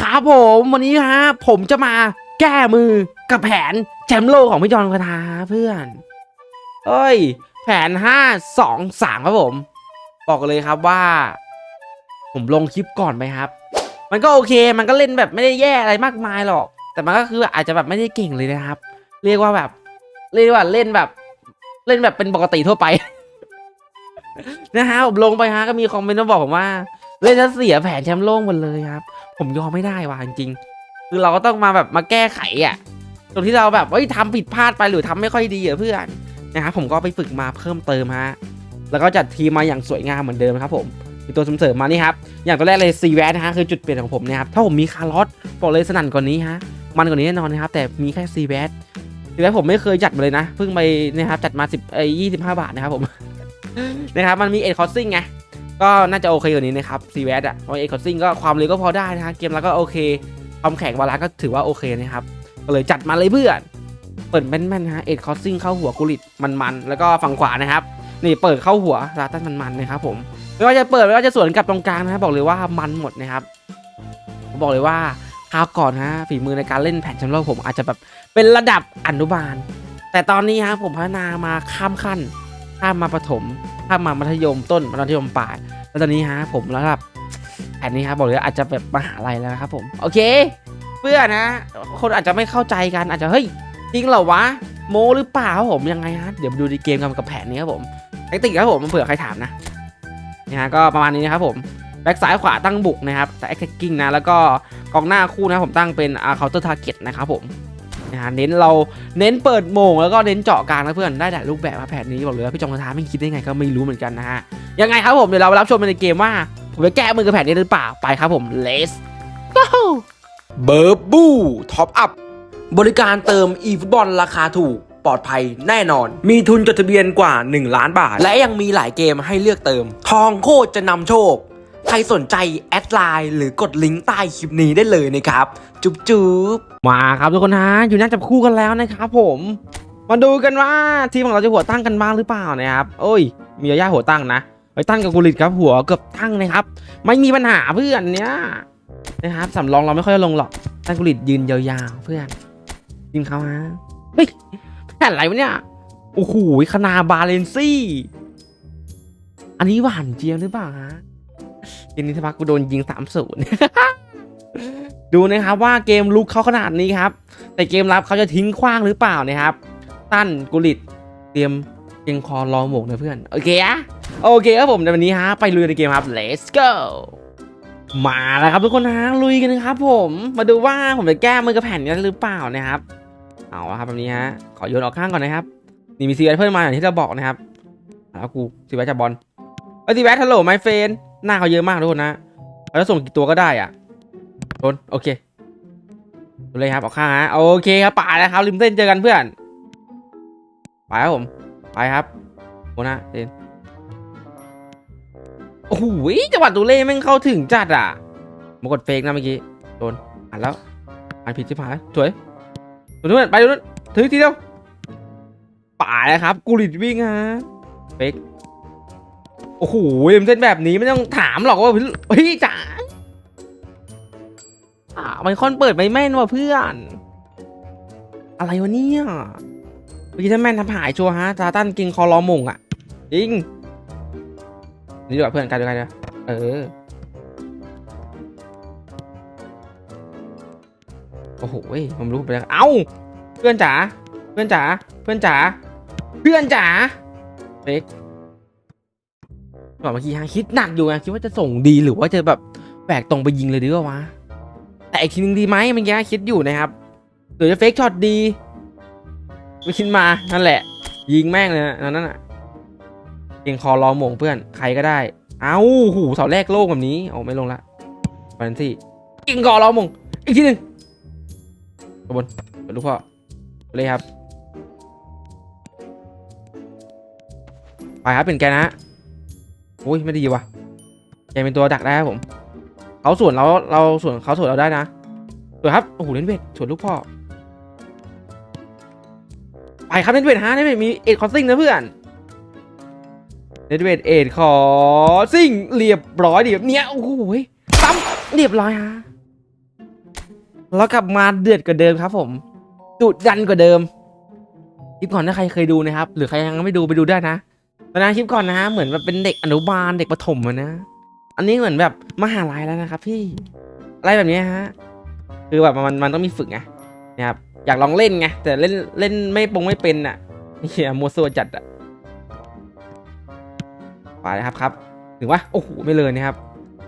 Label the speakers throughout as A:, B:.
A: ครับผมวันนี้ฮะผมจะมาแก้มือกับแผนแชมป์โลกของพี่จอนคาทาเพื่อนเอ้ย แผนห้าสองสามครับผม บอกเลยครับว่า ผมลงคลิปก่อนไปครับ มันก็โอเคมันก็เล่นแบบไม่ได้แย่อะไรมากมายหรอก แต่มันก็คืออาจจะแบบไม่ได้เก่งเลยนะครับ เรียกว่าแบบ เรียกว่าเล่นแบบ เล่นแบบเป็นปกติทั่วไป นะฮะผมลงไปฮะก็มีคอมเมนต์มาบอกผมว่าเล่นจะเสียแผนแชมป์โลกหมดเลยครับ ผมยอมไม่ได้ว่ะจริงๆคือเราก็ต้องมาแบบมาแก้ไขอะตรงที่เราแบบเฮ้ยทำผิดพลาดไปหรือทำไม่ค่อยดีอะเพื่อนนะครับผมก็ไปฝึกมาเพิ่มเติมฮะแล้วก็จัดทีมมาอย่างสวยงามเหมือนเดิมครับผมมีตัวเสริมมานี่ครับอย่างตัวแรกเลยซีแวนะฮะคือจุดเปลี่ยนของผมนะครับถ้าผมมีคาร์ลอสบอกเลยสนั่นกว่านนี้ฮะมันกว่านี้แน่นอนนะครับแต่มีแค่ซีแวซีแวผมไม่เคยจัดมาเลยนะเพิ่งไปนะครับจัดมา10ไอ้ยี่สิบห้าบาทนะครับผมนะครับมันมีเอ็ดคอสซิ่งไง ก็น่าจะโอเคกว่านี้นะครับซีแวสอะเพราะเอ็ดคอสซิงก็ความเร็วก็พอได้นะฮะเกมแล้วก็โอเคความแข็งวาระก็ถือว่าโอเคนะครับก็เลยจัดมาเลยเพื่อนเปิดแม่นๆฮะเอ็ดคอสซิ่งเข้าหัวกุลิตมันๆแล้วก็ฝั่งขวานะครับนี่เปิดเข้าหัวลาตันมันๆนะครับผมไม่ว่าจะเปิดไม่ว่าจะสวนกลับตรงกลางนะครับอกเลยว่ามันหมดนะครับบอกเลยว่าคราวก่อนฮะฝีมือในการเล่นแผ่นแชมป์โลกผมอาจจะแบบเป็นระดับอนุบาล แต่ตอนนี้ฮะผมพัฒนามาข้ามขั้น ข้ามมาประถมข้ามมามัธยมต้นมัธยมปลายแล้วตอนนี้ฮะผมระดับแผนนี้ครับบอกเลยอาจจะแบบมหาลัยแล้วนะครับผมโอเค เพื่อนนะ คนอาจจะไม่เข้าใจกันอาจจะเฮ้ยจริงเหรอวะโมหรือเปล่าผมยังไงฮะเดี๋ยวดูในเกมกันกับแผนนี้ครับผมแทคติกครับผมเผื่อใครถามนะนะฮะก็ประมาณนี้นะครับผมแบ็กซ้ายขวาตั้งบุกนะครับแต่ attacking นะแล้วก็กองหน้าคู่นะผมตั้งเป็น uh, counter target นะครับผม นะฮะเน้นเราเน้นเปิดโมงแล้วก็เน้นเจาะกลางนะเพื่อนได้แต่รูปแบบมาแผนนี้บอกเลยว่าพี่จองกระทาไม่คิดได้ไงก็ไม่รู้เหมือนกันนะฮะยังไงครับผมเดี๋ยวเราไปรับชมในเกมว่าผมจะแก้มือกับแผนนี้หรือเปล่าไปครับผม let's go
B: เบอร์บูท็อปอัพบริการเติม e-football ราคาถูกปลอดภัยแน่นอน มีทุนจดทะเบียนกว่า 1 ล้านบาท และยังมีหลายเกมให้เลือกเติม ทองโคตรจะนำโชค ใครสนใจแอดไลน์หรือกดลิงก์ใต้คลิปนี้ได้เลยนะครับ จุ๊บจุ๊บ
A: มาครับทุกคนฮะอยู่น่าจับคู่กันแล้วนะครับผมมาดูกันว่าทีมของเราจะหัวตั้งกันบ้างหรือเปล่านะครับโอ้ย มียาย่าหัวตั้งนะไปตั้งกับกุลิตครับหัวเกือบตั้งนะครับ ไม่มีปัญหาเพื่อนเนี้ยนะครับสำรองเราไม่ค่อยลงหรอกตั้งกุลิตยืนยาวๆเพื่อนยิงเขาฮะเฮ้ยแผ่นอะไรวะเนี่ยโอ้โหคณาบาเลนซี่ อันนี้หวานเจี๊ยบหรือเปล่าฮะเกมนี้ทพักกูโดนยิงสามศูนย์ ดูนะครับว่าเกมลุกเขาขนาดนี้ครับ แต่เกมรับเขาจะทิ้งขว้างหรือเปล่านะครับ ตั้นกุลิตเตรียมเกงคอรอหมกนะเพื่อน โอเคอะโอเคครับผมในวันนี้ฮะไปลุยในเกมครับ let's go มาแล้วครับทุกคนฮะลุยกันนะครับผมมาดูว่าผมจะแก้มือกับแผ่นนี้หรือเปล่านะครับเอาครับแบบนี้ฮะขอโยนออกข้างก่อนนะครับนี่มีซีแวตเพิ่มมาอย่างที่เราบอกนะครับแล้วกูซีแวตจับอลเอ้ยซีแวตฮัลโหลไมเฟนหน้าเขาเยอะมากทุกคนนะเขาจะส่งกี่ตัวก็ได้อะ โดนโอเคดูเลยครับออกข้างฮะโอเคครับป่าแล้วครับริมเส้นเจอกันเพื่อนไปครับผมไปครับโมนะเต้นโอ้โหจังหวัดตูเล่แม่งเข้าถึงจัดอะมากดเฟกนะเมื่อกี้โดนอ่านแล้วอ่านผิดชิบหายสวยสวยเพื่อนไปดูนู้นถือทีเดียวป่าแล้วครับกูริดวิ่งฮะเฟกโอ้โหริมเส้นแบบนี้ไม่ต้องถามหรอกว่าเฮ้ยจ๋าอ่ามันคอนเปิดไม่แม่นว่ะเพื่อน อะไรวะเนี่ยเมื่อกี้ถ้าแม่นทำหายชัวร์ฮะซาตันกิงคอรอมงอะจริงนี่ดีกว่าเพื่อนกันดีกว่าเดี๋ยวเออโอ้โหผมรู้ไปแล้วเอ้า เพื่อนจ๋า เพื่อนจ๋า เพื่อนจ๋า เพื่อนจ๋าเฟกก่อนเมื่อกี้ฮะคิดหนักอยู่ไงคิดว่าจะส่งดีหรือว่าจะแบบแบกตรงไปยิงเลยดีกว่าวะ แต่อีกทีนึงดีไหมเมื่อกี้คิดอยู่นะครับหรือจะเฟกช็อตดีไม่คิดมานั่นแหละ ยิงแม่งเลยนะนั่นน่ะเก่งคอรอหมงเพื่อนใครก็ได้ เอ้าหูเสาแรกโลกแบบนี้เอาไม่ลงละฟันที่เก่งคอรอหมงอีกทีหนึ่งกระบวนเป็นลูกพ่อไปเลยครับไปครับเป็นแกนะฮะอุ้ยไม่ดีว่ะแกเป็นตัวดักได้ครับผม เขาสวนเราเราสวนเขาสวนเราได้นะสวยครับโอ้โหเล่นเวทสวนลูกพ่อไปครับเล่นเวทฮะเล่นเวทมีเอ็ดคอสซิ่งนะเพื่อนเล่นเวทเอ็ดคอสซิ่งเรียบร้อยดิเนี้ยโอ้โหซ้ำเรียบร้อยฮะแล้วกลับมาเดือดกว่าเดิมครับ ผมดุดันกว่าเดิมคลิปก่อนถ้าใครเคยดูนะครับ หรือใครยังไม่ดูไปดูได้นะตอนนั้นคลิปก่อนนะฮะเหมือนแบบเป็นเด็กอนุบาลเด็กประถมอะนะ อันนี้เหมือนแบบมหาลัยแล้วนะครับพี่อะไรแบบนี้ฮะคือแบบมันมันต้องมีฝึกไงนะครับอยากลองเล่นไงแต่เล่นเล่นไม่ปงไม่เป็นอะเฮียมัวซัวจัดอะไปนะครับครับถึงว่าโอ้โหไม่เลยนะครับ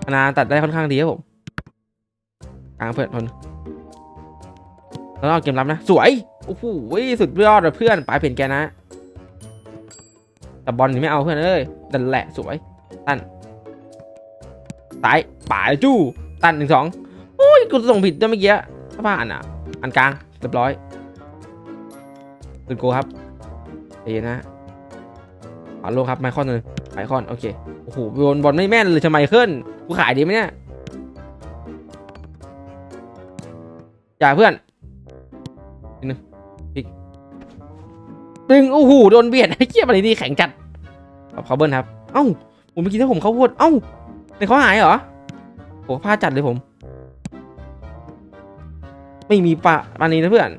A: อนาตัดได้ค่อนข้างดีครับผมกลางเพื่อนทนแล้วเอาเกมรับนะ สวยโอ้โหสุดยอดเลยเพื่อนปลายเปลี่ยนแกนะแต่บอลนี่ไม่เอาเพื่อนเอ้ยดันแหละสวยตัน สายป่าจู้ตันหนึ่งสองโอ้ยกูส่งผิดด้วยเมื่อกี้ถ้าผ่านอะ อันกลางเรียบร้อยตื่นโกครับเอ็นะขวาลงครับไมคอนเลยไมคอนโอเคโอ้โหโยนบอลไม่แม่นเลยทำไมขึ้นกูขายดีไหมเนี่ยอย่าเพื่อนนึงพิกตึงโอ้โหโดนเบียดไอ้เจี๊ยบอะไรนี่แข็งจัดเอาเขาเบิ้ลครับเอ้าผมเมื่อกี้ถ้าผมเขาพูดเอ้า ในเขาหายเหรอโอ้พลาดจัดเลยผม ไม่มีปะปานี้นะเพื่อน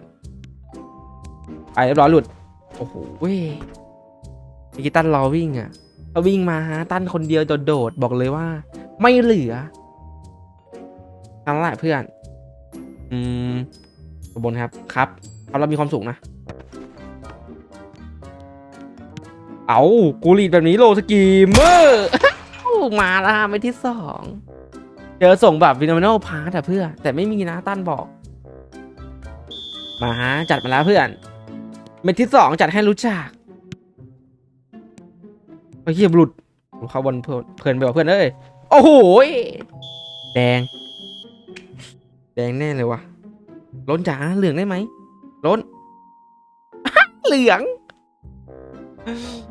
A: ไปเรียบร้อยหลุด โอ้โหเว้ยกีตันรอวิ่งอะก็วิ่งมาฮะตั้นคนเดียวโดดบอกเลยว่า ไม่เหลือนั่นแหละเพื่อน อืมขบวนครับ ครับครับเรามีความสุขนะ เอากูรีดแบบนี้โลสกีมเมอร์ มาแล้วฮะไม่ที่สองเจอส่งแบบวินโมโนพาร์ตอะเพื่อ แต่ไม่มีนะตั้นบอก มาฮะจัดมาแล้วเพื่อนเม็ดที่สองจัดให้รู้จักไอ้เหี้ยหลุดเข้าบอลเพลินเพลินไปกว่าเพื่อนเอ้ยโอ้โหแดง แดงแน่เลยวะล้นจ๋าเหลืองได้ไหมล้น เหลือง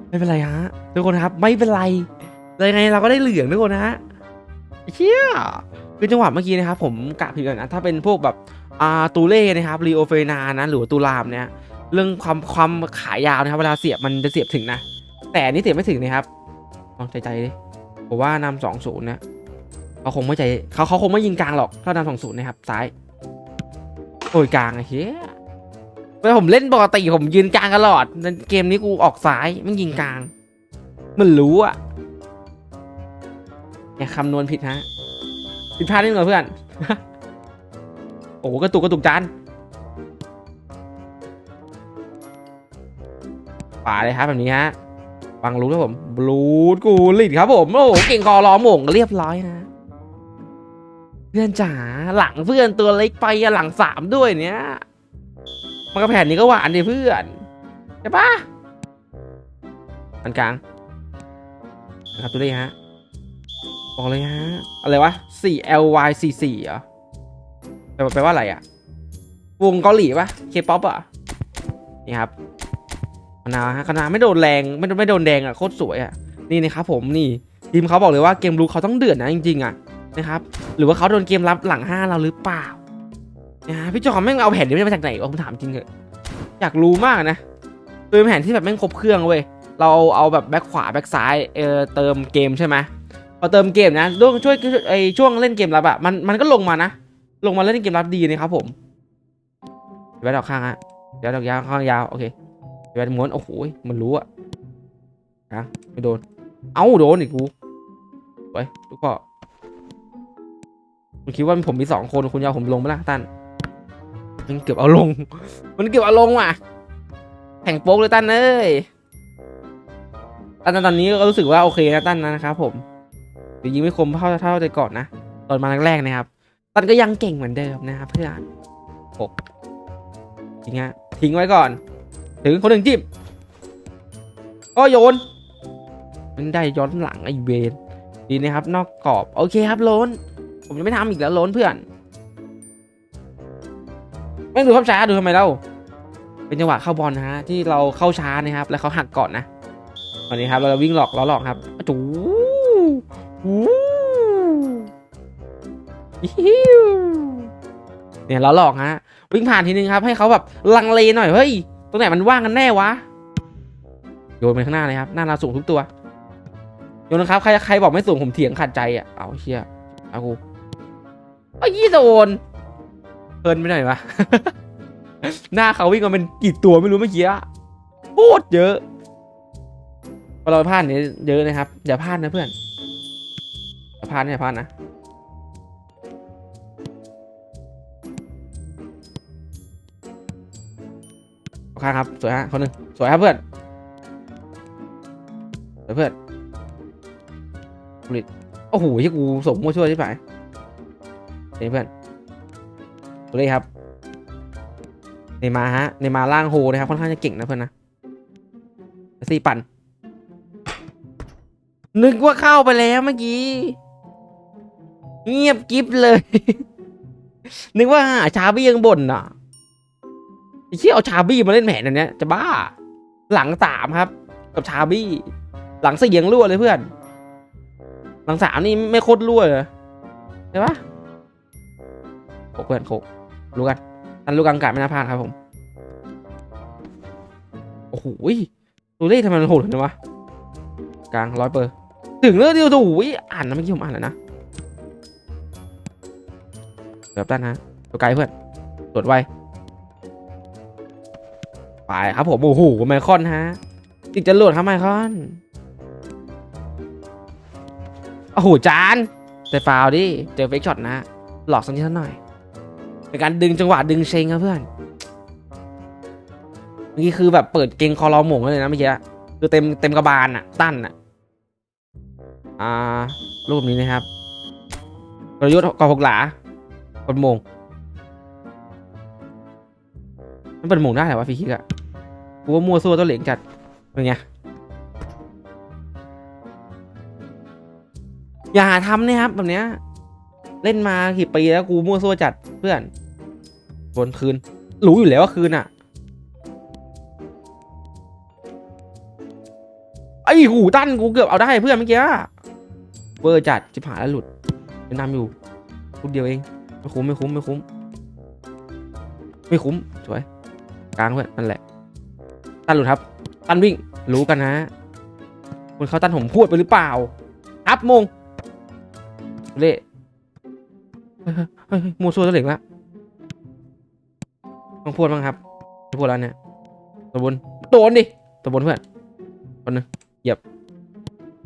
A: ไม่เป็นไรฮะทุกคนครับ ไม่เป็นไร เลยไงเราก็ได้เหลืองทุกคนนะฮะเชี่ยคือจังหวะเมื่อกี้นะครับผมกะผิดกันนะถ้าเป็นพวกแบบอ่าตูเล่นะครับรีโอเฟนานะหรือตูรามเนี่ยเรื่องความความขายาวนะครับ เวลาเสียบมันจะเสียบถึงนะ แต่นี่เสียบไม่ถึงนะครับลองใจใจดิผมว่านำสองศูนย์นะเขาคงไม่ใจเขาเขาคงไม่ยิงกลางหรอกถ้านำสองศูนย์นะครับซ้ายโอยกลางไอ้เหี้ยเวลาผมเล่นปกติผมยืนกลางตลอดนั้นเกมนี้กูออกซ้ายไม่ยิงกลาง มันรู้อะ เนี่ยคำนวณผิดฮะผิดพลาดนิดหน่อยเพื่อน โอ้โหกระตุกกระตุกจานป่าเลยครับแบบนี้ฮะฟังรู้ครับผมบลูดกูลิดครับผม โอ้โหเก่งคอล้อมหม่งเรียบร้อยนะ เพื่อนจ๋าหลังเพื่อนตัวเล็กไปอะหลังสามด้วยเนี้ยมันกระแผ่นนี้ก็หวานดิเพื่อนใช่ปะอันกลางนะครับตัวเลขฮะ บอกเลยฮะ อะไรวะ 4 ly 4 4 เหรอแปลแปลว่าอะไรอะ วงเกาหลีปะเคป๊อปอะ นี่ครับคณะฮะคณะไม่โดนแรงไม่ไม่โดนแดงอะโคตรสวยอะ นี่นะครับผมนี่ทีมเขาบอกเลยว่าเกมรู้เขาต้องเดือดนะจริงๆอะนะครับหรือว่าเขาโดนเกมรับหลังห้าเราหรือเปล่านะพี่จอมแม่งเอาแผนนี้มาจากไหนวะผมถามจริงเถอะอยากรู้มากนะคือแผนที่แบบแม่งครบเครื่องเว้ยเราเอาแบบแบ็คขวาแบ็คซ้ายเออเติมเกมใช่ไหม พอเติมเกมนะช่วงช่วยไอช่วงเล่นเกมรับอะมันมันก็ลงมานะ ลงมาเล่นเกมรับดีนะครับผมเดี๋ยวดอกข้างฮะเดี๋ยวดอกยาวข้างยาวโอเคเดี๋ยวม้วนโอ้โหมันรู้อะนะไม่โดน เอ้าโดนอีกกูไปลูกก็คุณคิดว่าผมมีสองคนคุณจะเอาผมลงไหมล่ะตันมันเกือบเอาลง มันเกือบเอาลงว่ะแข่งโป๊กเลยตันเอ้ยตันตอนนี้ก็รู้สึกว่าโอเคนะตันนะครับผม แต่ยิงไม่คมเท่าเท่าแต่ก่อนนะ ตอนมาแรกๆนะครับตันก็ยังเก่งเหมือนเดิมนะครับเพื่อนหกทิ้งฮะทิ้งไว้ก่อน ถึงคนหนึ่งจิบก็โยน มันได้ย้อนหลังไอเวนดีนะครับ นอกกรอบ โอเคครับโลน ผมจะไม่ทำอีกแล้วโลนเพื่อนไม่ดูภาพช้าดูทำไมเล่าเป็นจังหวะเข้าบอลนะฮะที่เราเข้าช้านะครับ แล้วเขาหักก่อนนะวันนี้ครับเราวิ่งหลอกล้อหลอกครับจูวูฮิว เนี่ยล้อหลอกฮะ วิ่งผ่านทีนึงครับ ให้เขาแบบลังเลหน่อยเฮ้ยตรงไหนมันว่างกันแน่วะโยนไปข้างหน้าเลยครับหน้าเราสูงทุกตัวโยนนะครับใครใครบอกไม่สูงผมเถียงขัดใจอะเอาเชียเอากูไอ้ยี่โดนเพลินไปหน่อยวะหน้าเขาวิ่งมาเป็นกี่ตัวไม่รู้เมื่อกี้อะโคตรเยอะพอเราพลาดเนี่ยเยอะนะครับอย่าพลาดนะเพื่อน พาดนะอย่พาดนะโอเคครับ สวยฮะคนหนึ่งสวยครับเพื่อนสวยเพื่อนผลิตโอ้โหที่กูสมมั่วช่วยใช่ไหมนี่เพื่อนดูเลยครับเนย์มาฮะเนย์มาล่างโฮนะครับค่อนข้างจะเก่งนะเพื่อนนะสี่ปั่นนึกว่าเข้าไปแล้วเมื่อกี้ เงียบกิ๊บเลย นึกว่าชาบี้ยังบ่นอะไอ้เชี่ยเอาชาบี้มาเล่นแผนอันเนี้ยจะบ้า หลังสามครับ กับชาบี้ หลังเสียงรั่วเลยเพื่อน หลังสามนี่ไม่โคตรรั่วเลยใช่ปะโขกเพื่อนโขกรู้กันตันรู้กลางกาไม่น่าพลาดครับผม โอ้โหตัวเลขทำไมมันโหดขนาดนี้วะ กลางร้อยเปอร์ ถึงเรื่องเดียวถูอ่านนะเมื่อกี้ผมอ่านแล้วนะ เกือบตันฮะตัวไกลเพื่อนตรวจไวไปครับผมโอ้โหไมคอนฮะติดจรวดครับไมคอนโอ้โหจานแต่ฟาวดิเจอเฟกช็อตนะ หลอกสักนิดสักหน่อยเป็นการดึงจังหวะดึงเชงครับเพื่อนเมื่อกี้คือแบบเปิดเกงคอรอหมงเลยนะเมื่อกี้คือเต็มเต็มกระบาลอะตั้นอะอ่ารูปนี้นะครับกลยุทธ์กอหกหลา คนโมงมันเป็นมงได้เหรอวะฟรีคิกอะกูว่ามั่วซั่วตัวเหลงจัดเป็นไงอย่าทำนี่ยครับ แบบเนี้ย เล่นมากี่ปีแล้วกูมั่วซั่วจัดเพื่อนบนคืน รู้อยู่แล้วว่าคืนอะไอ้หูตั้นกูเกือบเอาได้เพื่อนเมื่อกี้เวอร์จัดจิบหาแล้วหลุดเป็นนำอยู่ลูกเดียวเอง ไม่คุ้มไม่คุ้มไม่คุ้ม ไม่คุ้มสวยกลางเพื่อนนั่นแหละ ตันหลุดครับ ตันวิ่ง รู้กันนะคุณเขาตันผมพูดไปหรือเปล่าครับมงเละเฮ้ยเฮ้ยเฮ้ยมูซัวตัวเหล็กละต้องพูดบ้างครับพูดแล้วเนี่ยตัวบนโดนดิตัวบนเพื่อนคนหนึงเหยียบ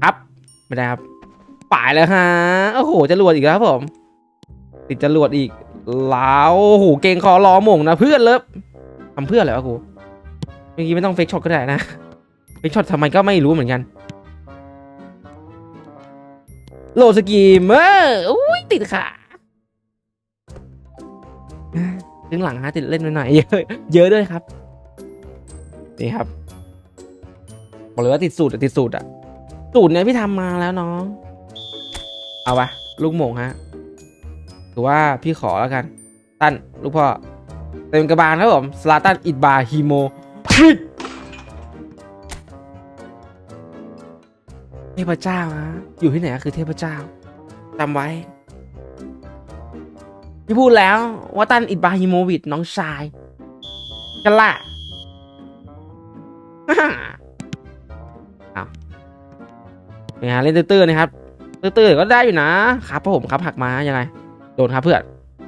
A: ครับ ไม่ได้ครับป่ายแล้วฮะโอ้โหจะรวดอีกแล้วครับผม ติดจรวดอีกแล้วโอ้โหเก่งคอรอหม่งนะเพื่อนเลิฟทำเพื่ออะไรวะกูเมื่อกี้ไม่ต้องเฟกช็อตก็ได้นะเฟกช็อตทำไมก็ไม่รู้เหมือนกัน โลสกีเมอร์อุ้ยติดขาถึงหลังฮะติดเล่นไปหน่อยเยอะเยอะด้วยครับ นี่ครับบอกเลยว่าติดสูตรอะติดสูตรอะสูตรเนี้ยพี่ทำมาแล้วน้อง เอาปะลูกโมงฮะ ถือว่าพี่ขอแล้วกัน ตั้นลูกพ่อเต็มกระบาลครับผมสลาตันอิดบาฮิโมฟิตเทพเจ้าฮะอยู่ที่ไหนก็คือเทพเจ้าจำไว้ พี่พูดแล้วว่าตันอิดบาฮิโมวิดน้องชายกันละเอาเป็นไงเล่นตื้อๆนะครับตื้อๆก็ได้อยู่นะ ครับผมครับหักมายังไง โดนครับเพื่อน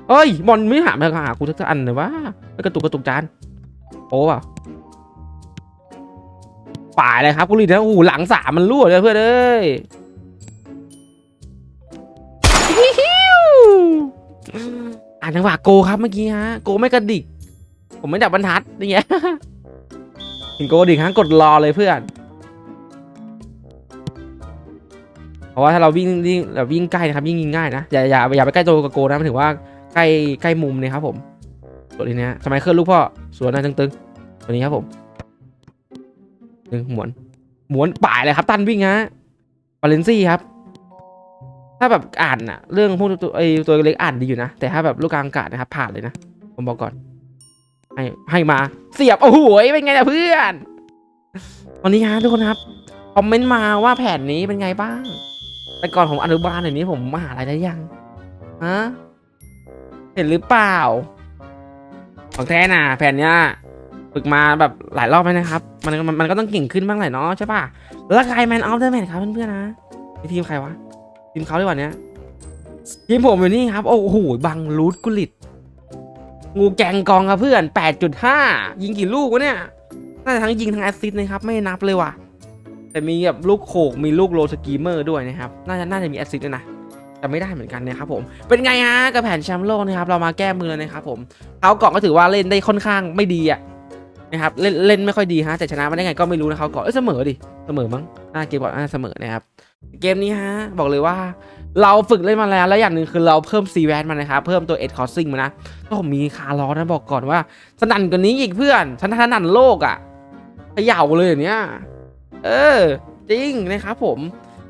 A: เอ้ยบอลไม่หามาหากูทักอันเลยว่าไม่กระตุกกระตุกจานโอ้เปล่าป่ายเลยครับกูรีดนะโอ้หหลังสามมันรั่วเลยเพื่อนเอ้ยฮิวอ่านจังหวะโกครับเมื่อกี้ฮะโกไม่กระดิก ผมไม่ดับบรรทัดนี่ไงถึงโกดิกฮะกดรอเลยเพื่อน เพราะว่าถ้าเราวิ่งวิ่งแบบวิ่งใกล้นะครับยิ่งยิงง่ายนะอย่าอย่าอย่าไปใกล้ตัวกับโกนะมันถือว่าใกล้ใกล้มุมเนี่ยครับผมตัวนี้นะสมัยเคลื่อนลูกพ่อสวนนะตึงๆตัวนี้ครับผมตึงหมวนหมวนป่ายเลยครับ ตันวิ่งฮะบาเลนซี่ครับ ถ้าแบบอ่านอะเรื่องพวกตัวไอตัวเล็กอ่านดีอยู่นะ แต่ถ้าแบบลูกกลางอากาศนะครับผ่านเลยนะผมบอกก่อน ให้ให้มาเสียบโอ้โหเป็นไงล่ะเพื่อน วันนี้ฮะทุกคนครับคอมเมนต์มาว่าแผนนี้เป็นไงบ้าง แต่ก่อนผมอนุบาลเดี๋ยวนี้ผมมหาลัยได้ยังฮะเห็นหรือเปล่า ของแท้น่ะ แผ่นเนี้ยฝึกมาแบบหลายรอบแล้วนะครับ มันมันมันก็ต้องเก่งขึ้นบ้างแหละเนาะใช่ป่ะแล้วใครแมนออฟเดอะแมนครับเพื่อนๆนะทีมใครวะทีมเขาดีกว่าเนี้ยทีมผมอยู่นี่ครับ โอ้โหบังรูทกุลิตงูแกงกองครับเพื่อน 8.5 ยิงกี่ลูกวะเนี่ย น่าจะทั้งยิงทั้งแอสซิสต์นะครับ ไม่นับเลยว่ะ แต่มีแบบลูกโขกมีลูกโรสกีเมอร์ด้วยนะครับ น่าจะน่าจะมีแอสซิสต์ด้วยนะแต่ไม่ได้เหมือนกันนะครับผมเป็นไงฮะกับแผนแชมป์โลกนะครับเรามาแก้มือแล้วนะครับผมเขาวก่อนก็ถือว่าเล่นได้ค่อนข้างไม่ดีอะนะครับเล่นเล่นไม่ค่อยดีฮะแต่ชนะมาได้ไงก็ไม่รู้นะเขาวก่อนเอ้ยเสมอดิเสมอมั้งน่าเกมก่อนน่าเสมอนะครับเกมนี้ฮะบอกเลยว่า เราฝึกเล่นมาแล้วแล้วอย่างหนึ่งคือเราเพิ่มซีแวนมานะครับเพิ่มตัวเอ็ดคอร์ซิงมานะก็ผมมีคาร์ลอนะบอกก่อนว่าสนั่นกว่านี้อีกเพื่อนฉันสนั่นโลกอะ่ะเขย่าเลยอย่างเนี้ย เออ จริงนะครับผม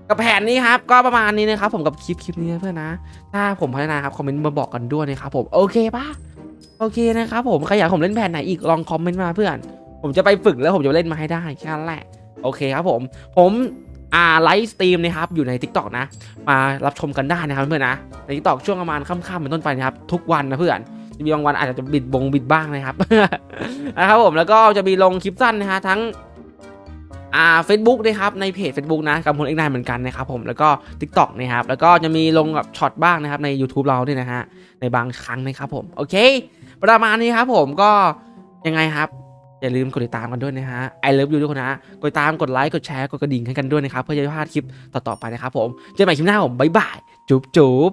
A: กับแผนนี้ครับก็ประมาณนี้นะครับผมกับคลิปคลิปนี้เพื่อนนะ ถ้าผมพัฒนาครับคอมเมนต์มาบอกกันด้วยนะครับผมโอเคปะโอเคนะครับผมใครอยากผมเล่นแผนไหนอีกลองคอมเมนต์มาเพื่อน ผมจะไปฝึกแล้วผมจะเล่นมาให้ได้แค่นั้นแหละโอเคครับผมผมอ่าไลฟ์สตรีมนะครับอยู่ใน Tik t o อกนะ มารับชมกันได้นะครับเพื่อนนะใน Tik t o อกช่วงประมาณค่ำๆเป็นต้นไปนะครับทุกวันนะเพื่อนจะมีบางวันอาจจะบิดบงบิดบ้างนะครับนะครับผมแล้วก็จะมีลงคลิปสั้นนะฮะทั้ง อ่า Facebook นะครับในเพจ Facebook นะกับพลเอกนายเหมือนกันนะครับผมแล้วก็ Tik t o อกนะครับแล้วก็จะมีลงแบบช็อตบ้างนะครับใน YouTube เราด้วยนะฮะในบางครั้งนะครับผมโอเค ประมาณนี้ครับผมก็ยังไงครับอย่าลืมกดติดตามกันด้วยนะฮะ I love you ทุกคนนะกดติดตามกดไลค์กดแชร์กดกระดิ่งให้กันด้วยนะครับเพื่อจะไม่พลาดคลิปต่อๆไปนะครับผมเจอกันใหม่คลิปหน้าผมบ๊ายบายจุ๊บจุ๊บ